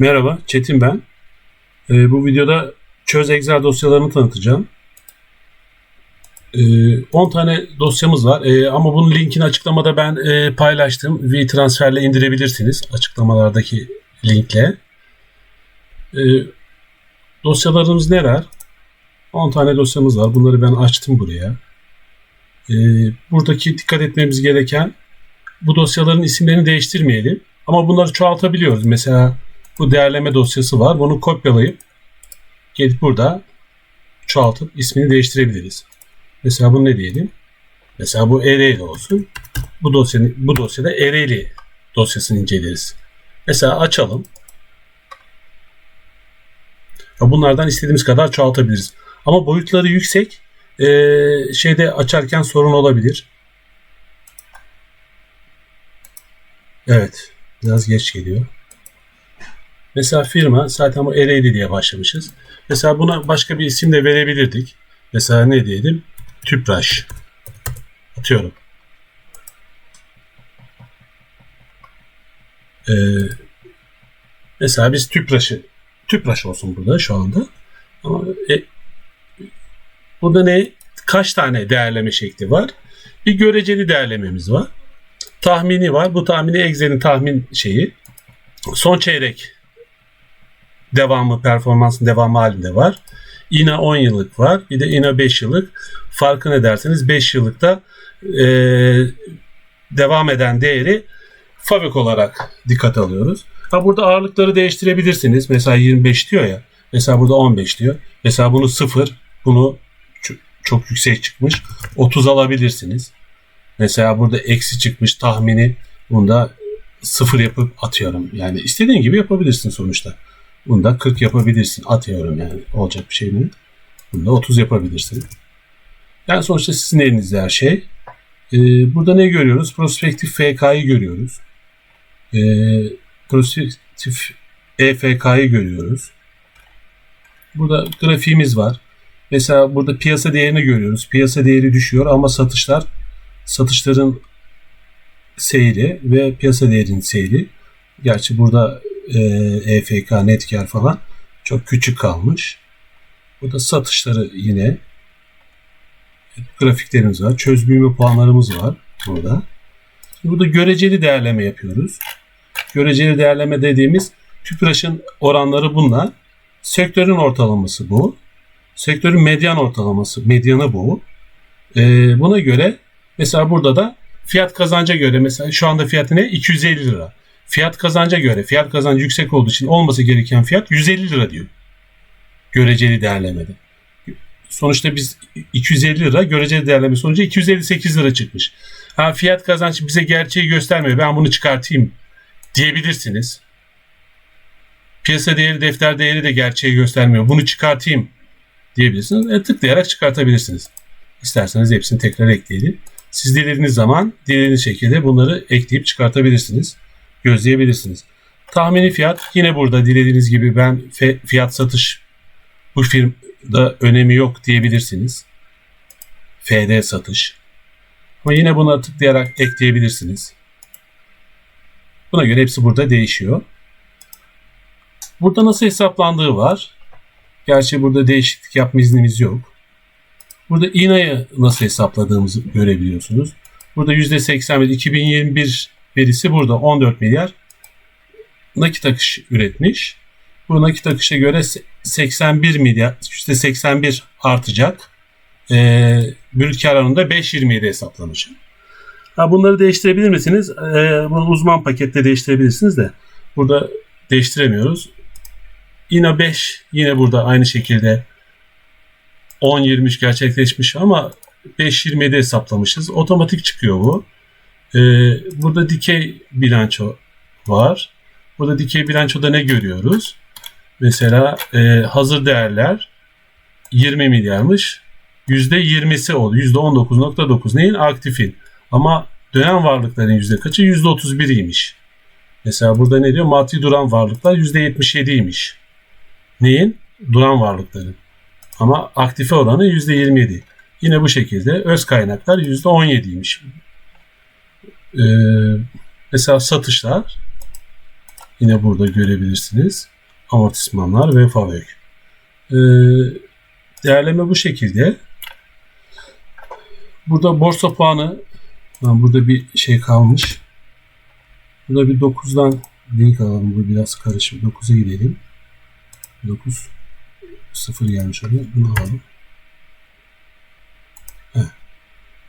Merhaba, Çetin ben. Ee, bu videoda çöz Excel dosyalarını tanıtacağım. Ee, 10 tane dosyamız var Ee, ama bunun linkini açıklamada ben e, paylaştım. WeTransfer'le indirebilirsiniz açıklamalardaki linkle. Ee, dosyalarımız neler? 10 tane dosyamız var. Bunları ben açtım buraya. Ee, buradaki dikkat etmemiz gereken bu dosyaların isimlerini değiştirmeyelim. Ama bunları çoğaltabiliyoruz. Mesela bu değerleme dosyası var. Bunu kopyalayıp gelip burada çoğaltıp ismini değiştirebiliriz. Mesela bunu ne diyelim? Mesela bu Ereğli olsun. Bu dosyanın bu dosyada Ereğli dosyasını inceleriz. Mesela açalım. Ya Bunlardan istediğimiz kadar çoğaltabiliriz. Ama boyutları yüksek. Ee, şeyde açarken sorun olabilir. Evet. Biraz geç geliyor. Mesela firma zaten bu Ereğli diye başlamışız. Mesela buna başka bir isim de verebilirdik. Mesela ne diyelim? Tüpraş. Atıyorum. Ee, mesela biz Tüpraş'ı Tüpraş olsun burada şu anda. Ama e, burada ne? Kaç tane değerleme şekli var? Bir göreceli değerlememiz var. Tahmini var. Bu tahmini Excel'in tahmin şeyi. Son çeyrek devamı, performansın devamı halinde var. İNA 10 yıllık var. Bir de İNA 5 yıllık. Farkı ne derseniz 5 yıllıkta e, devam eden değeri fabrik olarak dikkat alıyoruz. Ha burada ağırlıkları değiştirebilirsiniz. Mesela 25 diyor ya. Mesela burada 15 diyor. Mesela bunu 0, bunu çok, yüksek çıkmış. 30 alabilirsiniz. Mesela burada eksi çıkmış tahmini. Bunda 0 yapıp atıyorum. Yani istediğin gibi yapabilirsin sonuçta. Bunda 40 yapabilirsin. Atıyorum yani. Olacak bir şey mi? Bunda 30 yapabilirsin. Yani sonuçta sizin elinizde her şey. Ee, burada ne görüyoruz? Prospektif FK'yı görüyoruz. Ee, prospektif EFK'yı görüyoruz. Burada grafiğimiz var. Mesela burada piyasa değerini görüyoruz. Piyasa değeri düşüyor ama satışlar satışların seyri ve piyasa değerinin seyri. Gerçi burada e, EFK, Netcar falan çok küçük kalmış. Burada satışları yine grafiklerimiz var. Çöz büyüme puanlarımız var burada. Burada göreceli değerleme yapıyoruz. Göreceli değerleme dediğimiz TÜPRAŞ'ın oranları bunlar. Sektörün ortalaması bu. Sektörün medyan ortalaması, medyanı bu. Ee, buna göre mesela burada da fiyat kazanca göre mesela şu anda fiyatı ne? 250 lira. Fiyat kazanca göre fiyat kazancı yüksek olduğu için olması gereken fiyat 150 lira diyor. Göreceli değerlemede. Sonuçta biz 250 lira göreceli değerleme sonucu 258 lira çıkmış. Ha fiyat kazancı bize gerçeği göstermiyor. Ben bunu çıkartayım diyebilirsiniz. Piyasa değeri, defter değeri de gerçeği göstermiyor. Bunu çıkartayım diyebilirsiniz. E, tıklayarak çıkartabilirsiniz. İsterseniz hepsini tekrar ekleyelim. Siz dilediğiniz zaman dilediğiniz şekilde bunları ekleyip çıkartabilirsiniz. Gözleyebilirsiniz. Tahmini fiyat yine burada dilediğiniz gibi ben fiyat satış bu firmada önemi yok diyebilirsiniz. FD satış. Ama yine buna tıklayarak ekleyebilirsiniz. Buna göre hepsi burada değişiyor. Burada nasıl hesaplandığı var. Gerçi burada değişiklik yapma iznimiz yok. Burada İNA'yı nasıl hesapladığımızı görebiliyorsunuz. Burada %81 2021 verisi burada 14 milyar nakit akış üretmiş. Bu nakit akışa göre 81 milyar %81 artacak. Ee, brüt kar oranında 5.27 hesaplamış. Ha, bunları değiştirebilir misiniz? Ee, bunu uzman pakette değiştirebilirsiniz de burada değiştiremiyoruz. Yine 5 yine burada aynı şekilde 10-23 gerçekleşmiş ama 5.27 hesaplamışız. Otomatik çıkıyor bu. Ee, burada dikey bilanço var. Burada dikey bilançoda ne görüyoruz? Mesela e, hazır değerler 20 milyarmış. %20'si oldu. %19.9 neyin? Aktifin. Ama dönen varlıkların yüzde kaçı? %31'iymiş. Mesela burada ne diyor? Maddi duran varlıklar %77'ymiş. Neyin? Duran varlıkların. Ama aktife oranı %27. Yine bu şekilde öz kaynaklar %17'ymiş. Ee, mesela satışlar Yine burada görebilirsiniz. Amortismanlar ve FAVÖK. Ee, değerleme bu şekilde. Burada borsa puanı burada bir şey kalmış. Burada bir 9'dan link alalım. Bu biraz karışık. 9'a gidelim. 9 0 gelmiş oraya. Bunu alalım. Heh.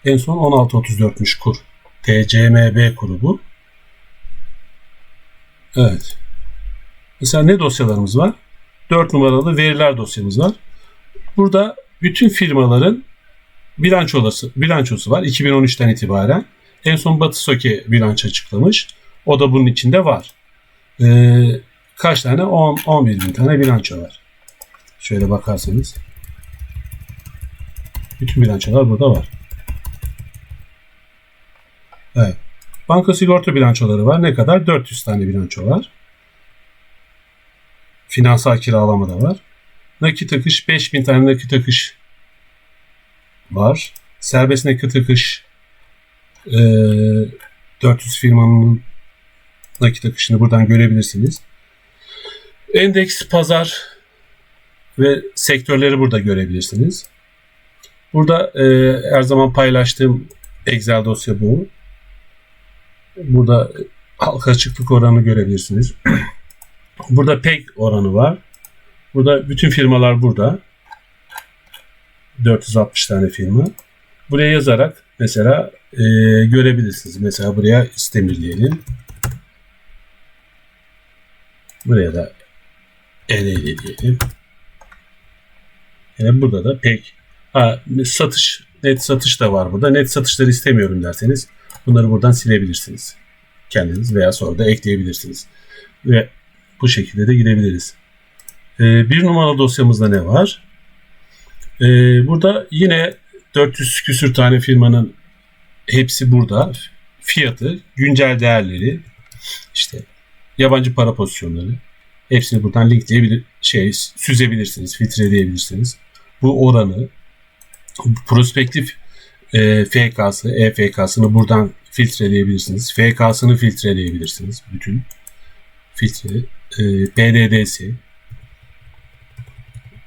En son 16.34'müş kur. TCMB kuru bu. Evet. Mesela ne dosyalarımız var? 4 numaralı veriler dosyamız var. Burada bütün firmaların bilançosu, bilançosu var 2013'ten itibaren. En son Batı Soke bilanço açıklamış. O da bunun içinde var. Ee, kaç tane? 10, 11 bin tane bilanço var. Şöyle bakarsanız. Bütün bilançolar burada var. Evet. Banka sigorta bilançoları var. Ne kadar? 400 tane bilanço var. Finansal kiralama da var. Nakit akış 5000 tane nakit akış var. Serbest nakit akış e, 400 firmanın nakit akışını buradan görebilirsiniz. Endeks, pazar ve sektörleri burada görebilirsiniz. Burada e, her zaman paylaştığım Excel dosya bu. Burada halka açıklık oranı görebilirsiniz. burada PEG oranı var. Burada bütün firmalar burada. 460 tane firma. Buraya yazarak mesela e, görebilirsiniz. Mesela buraya istemir diyelim. Buraya da Ereğli diyelim. Yani burada da pek ha, satış net satış da var burada. Net satışları istemiyorum derseniz bunları buradan silebilirsiniz. Kendiniz veya sonra da ekleyebilirsiniz. Ve bu şekilde de gidebiliriz. Ee, bir numaralı dosyamızda ne var? Ee, burada yine 400 küsür tane firmanın hepsi burada. Fiyatı, güncel değerleri, işte yabancı para pozisyonları, Hepsini buradan linkleyebilir, şey süzebilirsiniz, filtreleyebilirsiniz. Bu oranı prospektif e, FK'sı, EFK'sını buradan filtreleyebilirsiniz. FK'sını filtreleyebilirsiniz. Bütün filtre, e, PDD'si,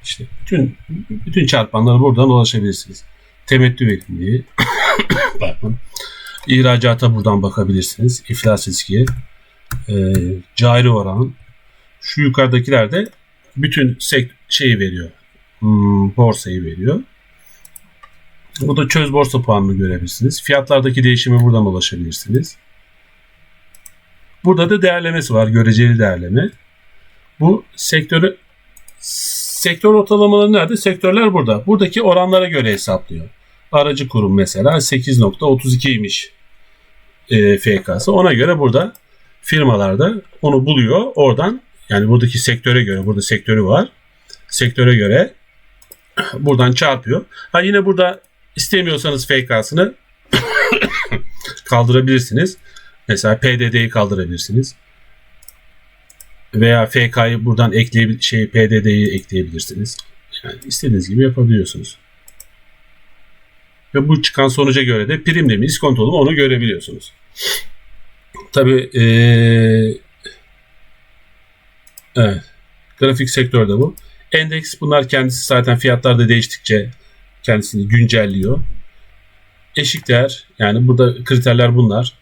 işte bütün bütün çarpanlara buradan ulaşabilirsiniz. Temettü verimliliği, pardon, ihracata buradan bakabilirsiniz. İflas riski, e, cari oran, şu yukarıdakiler de bütün sek şeyi veriyor. Hmm, borsayı veriyor. Bu da çöz borsa puanını görebilirsiniz. Fiyatlardaki değişime buradan ulaşabilirsiniz. Burada da değerlemesi var. Göreceli değerleme. Bu sektörü sektör ortalamaları nerede? Sektörler burada. Buradaki oranlara göre hesaplıyor. Aracı kurum mesela 8.32'ymiş e, FK'sı. Ona göre burada firmalarda onu buluyor. Oradan yani buradaki sektöre göre, burada sektörü var. Sektöre göre buradan çarpıyor. Ha yine burada istemiyorsanız FK'sını kaldırabilirsiniz. Mesela PDD'yi kaldırabilirsiniz. Veya FK'yı buradan ekleyebil şey PDD'yi ekleyebilirsiniz. Yani istediğiniz gibi yapabiliyorsunuz. Ve bu çıkan sonuca göre de primli mi, iskontolu mu onu görebiliyorsunuz. Tabii ee, Evet. Grafik sektörde bu. Endeks bunlar kendisi zaten fiyatlar da değiştikçe kendisini güncelliyor. Eşik değer yani burada kriterler bunlar.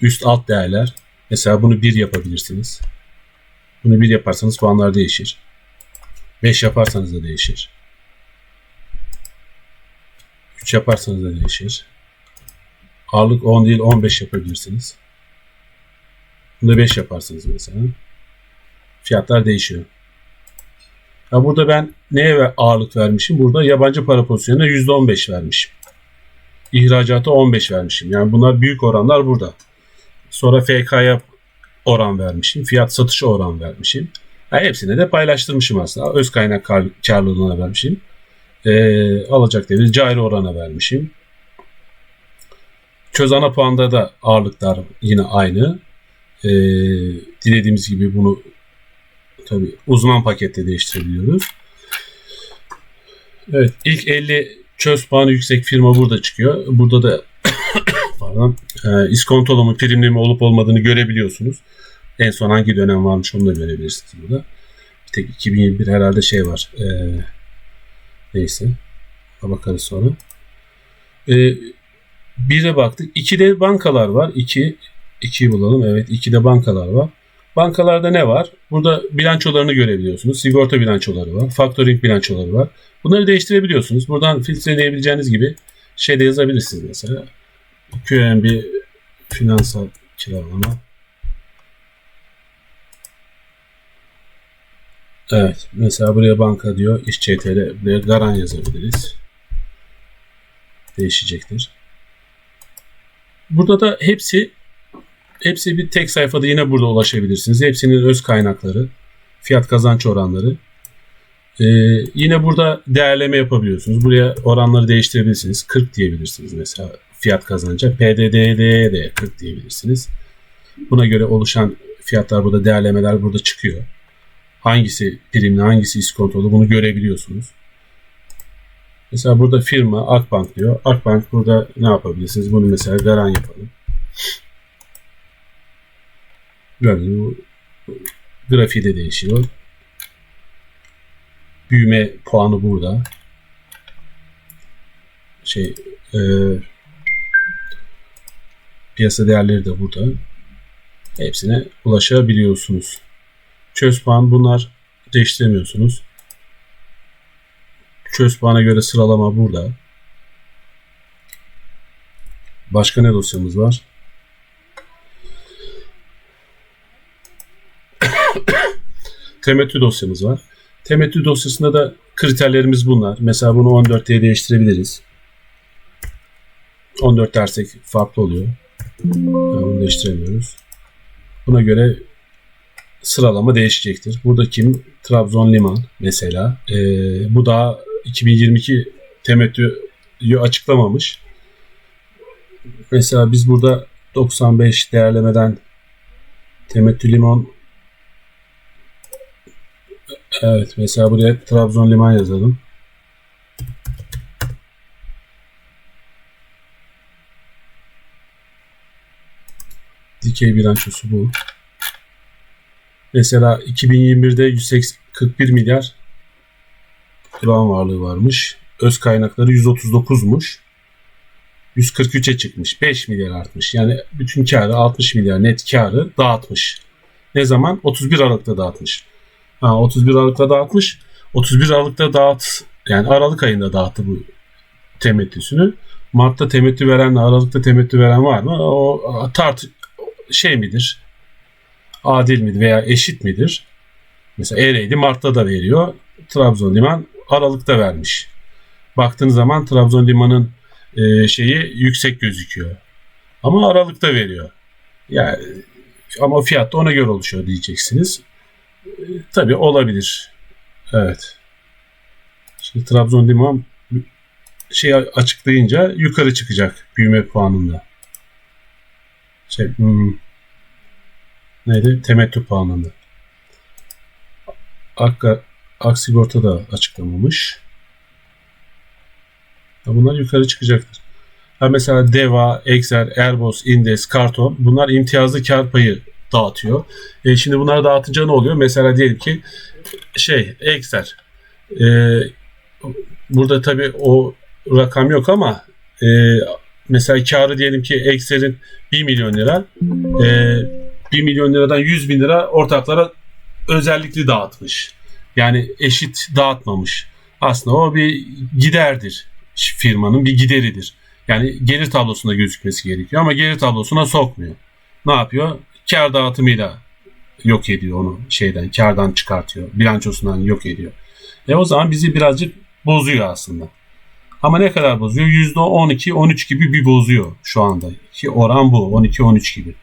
Üst alt değerler. Mesela bunu 1 yapabilirsiniz. Bunu 1 yaparsanız puanlar değişir. 5 yaparsanız da değişir. 3 yaparsanız da değişir. Ağırlık 10 değil 15 yapabilirsiniz. Bunu da 5 yaparsınız mesela fiyatlar değişiyor. Ya burada ben neye ağırlık vermişim? Burada yabancı para pozisyonuna %15 vermişim. İhracata 15 vermişim. Yani bunlar büyük oranlar burada. Sonra FK'ya oran vermişim. Fiyat satışa oran vermişim. Yani hepsine de paylaştırmışım aslında. Öz kaynak kar, karlılığına vermişim. Ee, alacak devir cari orana vermişim. Çöz ana puanda da ağırlıklar yine aynı. Ee, dilediğimiz gibi bunu Tabi uzman pakette değiştirebiliyoruz. Evet ilk 50 çöz puanı yüksek firma burada çıkıyor. Burada da pardon, e, iskontolu mu primli mi olup olmadığını görebiliyorsunuz. En son hangi dönem varmış onu da görebilirsiniz burada. Bir tek 2021 herhalde şey var. Ee, neyse. Bakarız sonra. Ee, bire baktık. 2'de bankalar var. 2 2'yi bulalım. Evet 2'de bankalar var. Bankalarda ne var? Burada bilançolarını görebiliyorsunuz. Sigorta bilançoları var. Factoring bilançoları var. Bunları değiştirebiliyorsunuz. Buradan filtreleyebileceğiniz gibi şey de yazabilirsiniz mesela. QNB finansal kiralama. Evet. Mesela buraya banka diyor. İş CTR. Buraya garan yazabiliriz. Değişecektir. Burada da hepsi hepsi bir tek sayfada yine burada ulaşabilirsiniz. Hepsinin öz kaynakları, fiyat kazanç oranları. Ee, yine burada değerleme yapabiliyorsunuz. Buraya oranları değiştirebilirsiniz. 40 diyebilirsiniz mesela fiyat kazanca. PDD'ye de 40 diyebilirsiniz. Buna göre oluşan fiyatlar burada değerlemeler burada çıkıyor. Hangisi primli, hangisi iskontolu bunu görebiliyorsunuz. Mesela burada firma Akbank diyor. Akbank burada ne yapabilirsiniz? Bunu mesela garan yapalım. Gördüğünüz bu grafiği de değişiyor. Büyüme puanı burada. Şey e, piyasa değerleri de burada. Hepsine ulaşabiliyorsunuz. Çöz puan bunlar değiştiremiyorsunuz. Çöz puana göre sıralama burada. Başka ne dosyamız var? Temettü dosyamız var. Temettü dosyasında da kriterlerimiz bunlar. Mesela bunu 14 diye değiştirebiliriz. 14 dersek farklı oluyor. Yani bunu değiştiremiyoruz. Buna göre sıralama değişecektir. Burada kim? Trabzon Liman mesela. Ee, bu daha 2022 temettüyü açıklamamış. Mesela biz burada 95 değerlemeden temettü liman Evet mesela buraya Trabzon liman yazalım. Dikey bilançosu bu. Mesela 2021'de 141 milyar durağan varlığı varmış. Öz kaynakları 139'muş. 143'e çıkmış. 5 milyar artmış. Yani bütün karı 60 milyar net karı dağıtmış. Ne zaman? 31 Aralık'ta dağıtmış. Ha, 31 Aralık'ta dağıtmış. 31 Aralık'ta dağıt yani Aralık ayında dağıttı bu temettüsünü. Mart'ta temettü verenle Aralık'ta temettü veren var mı? O tart şey midir? Adil midir veya eşit midir? Mesela Ereğli Mart'ta da veriyor. Trabzon Liman Aralık'ta vermiş. Baktığınız zaman Trabzon Liman'ın e, şeyi yüksek gözüküyor. Ama Aralık'ta veriyor. Yani ama fiyat da ona göre oluşuyor diyeceksiniz. Tabii olabilir. Evet. Şimdi Trabzon Liman şey açıklayınca yukarı çıkacak büyüme puanında. Şey, hmm, neydi? Temettü puanında. Akka, Aksigorta da açıklamamış. Bunlar yukarı çıkacaktır. Ha mesela Deva, Exer, Airbus, Indes, Karton bunlar imtiyazlı kar payı dağıtıyor. E şimdi bunları dağıtınca ne oluyor? Mesela diyelim ki şey Exer e, burada tabii o rakam yok ama e, mesela karı diyelim ki Exer'in 1 milyon lira e, 1 milyon liradan 100 bin lira ortaklara özellikli dağıtmış. Yani eşit dağıtmamış. Aslında o bir giderdir firmanın bir gideridir. Yani gelir tablosunda gözükmesi gerekiyor ama gelir tablosuna sokmuyor. Ne yapıyor? Kar dağıtımıyla yok ediyor onu şeyden, kardan çıkartıyor. Bilançosundan yok ediyor. E o zaman bizi birazcık bozuyor aslında. Ama ne kadar bozuyor? %12-13 gibi bir bozuyor şu anda. Ki oran bu. 12-13 gibi.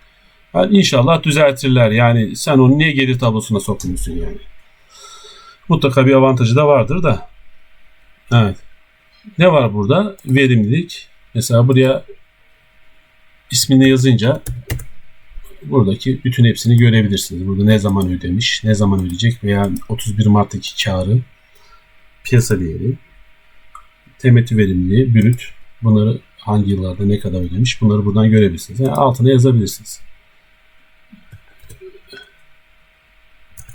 Yani inşallah düzeltirler. Yani sen onu niye gelir tablosuna sokmuyorsun yani? Mutlaka bir avantajı da vardır da. Evet. Ne var burada? Verimlilik. Mesela buraya ismini yazınca buradaki bütün hepsini görebilirsiniz. Burada ne zaman ödemiş, ne zaman ödeyecek veya 31 Mart'taki karı, piyasa değeri, temettü verimliliği, brüt. Bunları hangi yıllarda ne kadar ödemiş bunları buradan görebilirsiniz. Yani altına yazabilirsiniz.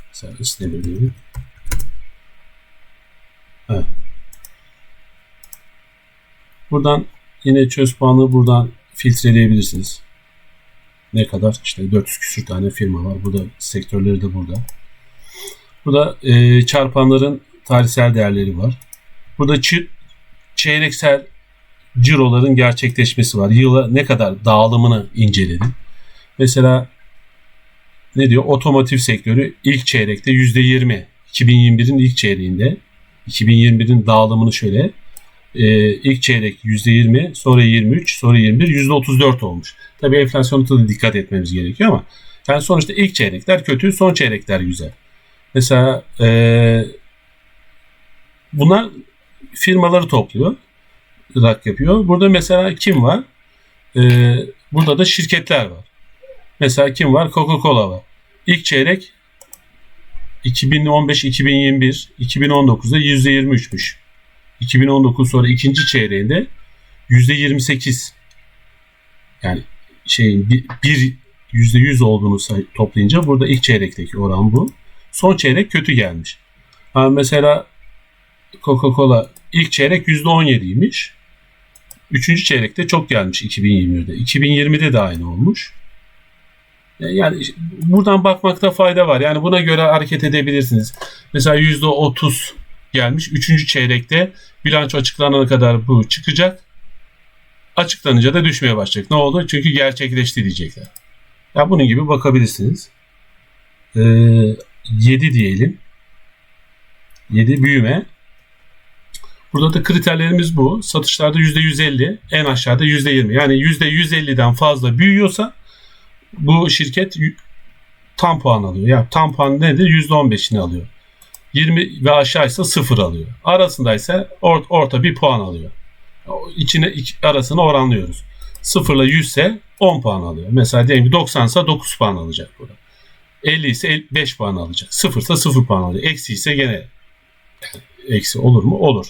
Mesela İstemir diyelim. Evet. Buradan yine çöz puanı buradan filtreleyebilirsiniz. Ne kadar? İşte 400 küsür tane firma var. Burada sektörleri de burada. Burada e, çarpanların tarihsel değerleri var. Burada çeyreksel ciroların gerçekleşmesi var. Yıla ne kadar dağılımını inceledim. Mesela ne diyor? Otomotiv sektörü ilk çeyrekte %20. 2021'in ilk çeyreğinde 2021'in dağılımını şöyle e, ilk çeyrek %20, sonra 23, sonra 21, %34 olmuş. Tabii enflasyona da dikkat etmemiz gerekiyor ama yani sonuçta ilk çeyrekler kötü, son çeyrekler güzel. Mesela e, bunlar firmaları topluyor. Rak yapıyor. Burada mesela kim var? E, burada da şirketler var. Mesela kim var? Coca-Cola var. İlk çeyrek 2015-2021, 2019'da %23'müş. 2019 sonra ikinci çeyreğinde %28 yani şeyin bir, bir %100 olduğunu toplayınca burada ilk çeyrekteki oran bu. Son çeyrek kötü gelmiş. Ha mesela Coca-Cola ilk çeyrek %17'ymiş. Üçüncü çeyrekte çok gelmiş 2020'de. 2020'de de aynı olmuş. Yani buradan bakmakta fayda var. Yani buna göre hareket edebilirsiniz. Mesela %30 gelmiş. Üçüncü çeyrekte bilanço açıklanana kadar bu çıkacak. Açıklanınca da düşmeye başlayacak. Ne oldu? Çünkü gerçekleşti diyecekler. Ya bunun gibi bakabilirsiniz. Ee, 7 diyelim. 7 büyüme. Burada da kriterlerimiz bu. Satışlarda %150, en aşağıda %20. Yani %150'den fazla büyüyorsa bu şirket tam puan alıyor. Yani tam puan nedir? %15'ini alıyor. 20 ve aşağıysa 0 alıyor. Arasındaysa or, orta bir puan alıyor. İçine arasını oranlıyoruz. 0 ile 100 ise 10 puan alıyor. Mesela diyelim ki 90 ise 9 puan alacak burada. 50 ise 5 puan alacak. 0 ise 0 puan alıyor. Eksi ise gene eksi olur mu? Olur.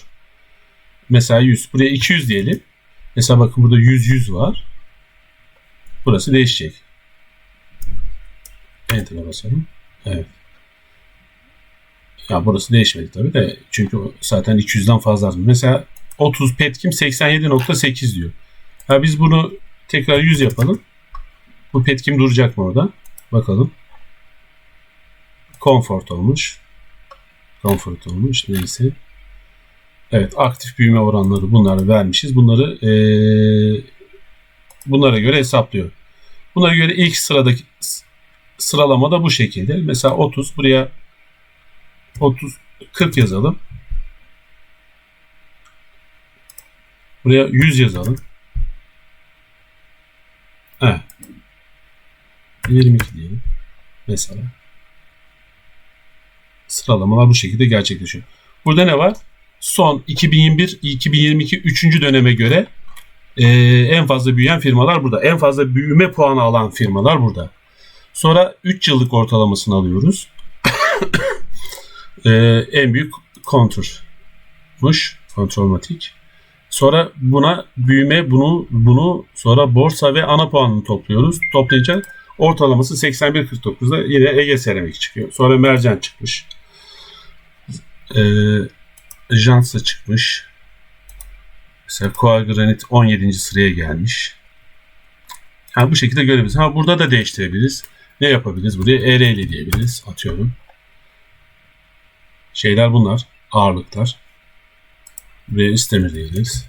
Mesela 100. Buraya 200 diyelim. Mesela bakın burada 100 100 var. Burası değişecek. Enter'a basalım. Evet. Ya burası değişmedi tabii de. Çünkü zaten 200'den fazla. Mesela 30 petkim 87.8 diyor. Ha biz bunu tekrar 100 yapalım. Bu petkim duracak mı orada? Bakalım. Comfort olmuş. Comfort olmuş. Neyse. Evet aktif büyüme oranları bunları vermişiz. Bunları ee, bunlara göre hesaplıyor. Bunlara göre ilk sıradaki sıralama da bu şekilde. Mesela 30 buraya 30 40 yazalım. Buraya 100 yazalım. Evet. 22 diyelim. Mesela. Sıralamalar bu şekilde gerçekleşiyor. Burada ne var? Son 2021-2022 3. döneme göre e, en fazla büyüyen firmalar burada. En fazla büyüme puanı alan firmalar burada. Sonra 3 yıllık ortalamasını alıyoruz. E, en büyük konturmuş. Kontrolmatik. Sonra buna büyüme bunu bunu sonra borsa ve ana puanını topluyoruz. Toplayınca ortalaması 81.49'da yine Ege Seramik çıkıyor. Sonra Mercan çıkmış. Ee, Jansa çıkmış. Mesela Koal Granit 17. sıraya gelmiş. Yani bu şekilde görebiliriz. Ha burada da değiştirebiliriz. Ne yapabiliriz? Buraya Ereğli diyebiliriz. Atıyorum. Şeyler bunlar. Ağırlıklar. Buraya İstemir diyebiliriz.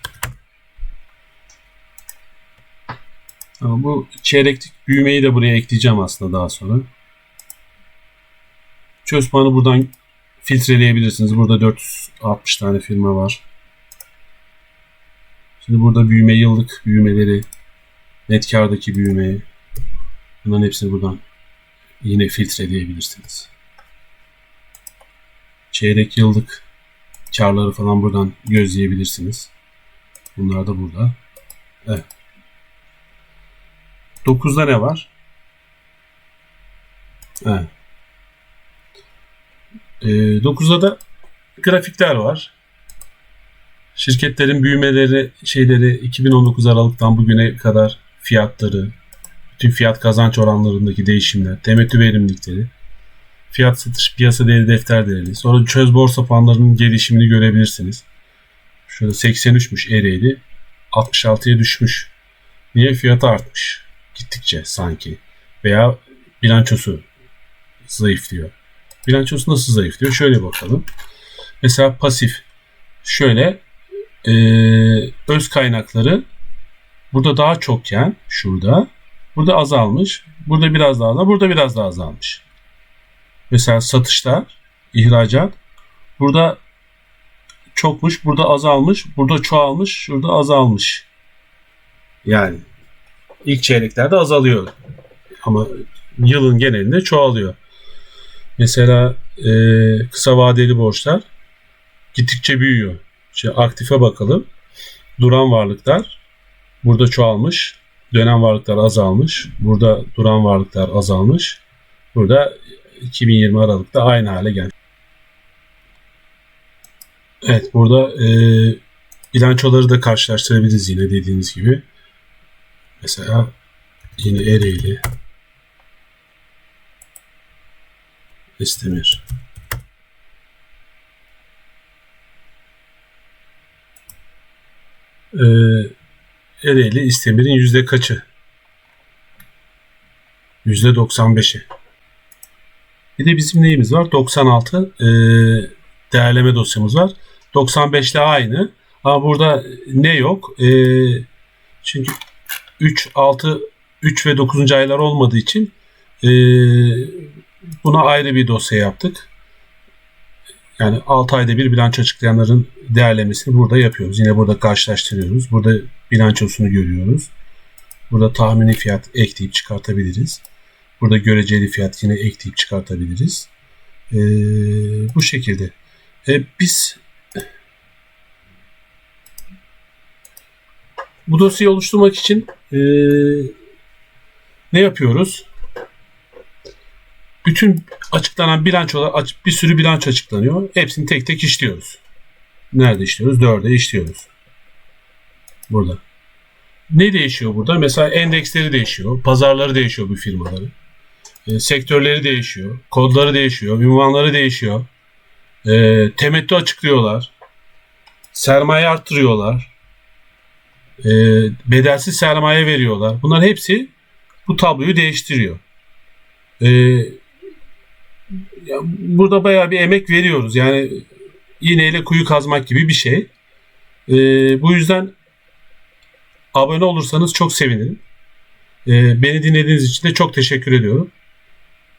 Ama bu çeyreklik büyümeyi de buraya ekleyeceğim aslında daha sonra. Çöz puanı buradan filtreleyebilirsiniz. Burada 460 tane firma var. Şimdi burada büyüme yıllık büyümeleri, net kardaki büyümeyi bunların hepsini buradan yine filtreleyebilirsiniz. Çeyrek yıllık karları falan buradan gözleyebilirsiniz. Bunlar da burada. Evet. 9'da ne var? Evet. E, 9'da da grafikler var. Şirketlerin büyümeleri, şeyleri 2019 Aralık'tan bugüne kadar fiyatları, bütün fiyat kazanç oranlarındaki değişimler, temettü verimlilikleri. Fiyat satış piyasa değeri defter değeri. Sonra çöz borsa puanlarının gelişimini görebilirsiniz. Şurada 83'müş Ereğli. 66'ya düşmüş. Niye fiyatı artmış? Gittikçe sanki. Veya bilançosu zayıflıyor. Bilançosu nasıl zayıflıyor? Şöyle bakalım. Mesela pasif. Şöyle e, öz kaynakları burada daha çokken şurada burada azalmış. Burada biraz daha azalmış. Burada biraz daha azalmış. Mesela satışlar, ihracat burada çokmuş, burada azalmış, burada çoğalmış, şurada azalmış. Yani ilk çeyreklerde azalıyor. Ama yılın genelinde çoğalıyor. Mesela e, kısa vadeli borçlar gittikçe büyüyor. İşte aktife bakalım. Duran varlıklar burada çoğalmış. Dönem varlıklar azalmış. Burada duran varlıklar azalmış. Burada 2020 Aralık'ta aynı hale geldi. Evet burada e, bilançoları da karşılaştırabiliriz yine dediğiniz gibi. Mesela yine Ereğli İstemir. Ee, Ereğli İstemir'in yüzde kaçı? Yüzde 95'i. Bir de bizim neyimiz var? 96 e, değerleme dosyamız var. 95 ile aynı. Ama burada ne yok? E, çünkü 3, 6, 3 ve 9. aylar olmadığı için e, buna ayrı bir dosya yaptık. Yani 6 ayda bir bilanço açıklayanların değerlemesini burada yapıyoruz. Yine burada karşılaştırıyoruz. Burada bilançosunu görüyoruz. Burada tahmini fiyat ekleyip çıkartabiliriz. Burada göreceli fiyat yine ekleyip çıkartabiliriz. Ee, bu şekilde. Ee, biz bu dosyayı oluşturmak için ee, ne yapıyoruz? Bütün açıklanan bilançolar bir sürü bilanço açıklanıyor. Hepsini tek tek işliyoruz. Nerede işliyoruz? Dörde işliyoruz. Burada. Ne değişiyor burada? Mesela endeksleri değişiyor. Pazarları değişiyor bu firmaların. E, sektörleri değişiyor. Kodları değişiyor. Ünvanları değişiyor. E, temettü açıklıyorlar. Sermaye arttırıyorlar. E, bedelsiz sermaye veriyorlar. Bunlar hepsi bu tabloyu değiştiriyor. E, ya burada bayağı bir emek veriyoruz. Yani iğneyle kuyu kazmak gibi bir şey. E, bu yüzden abone olursanız çok sevinirim. E, beni dinlediğiniz için de çok teşekkür ediyorum.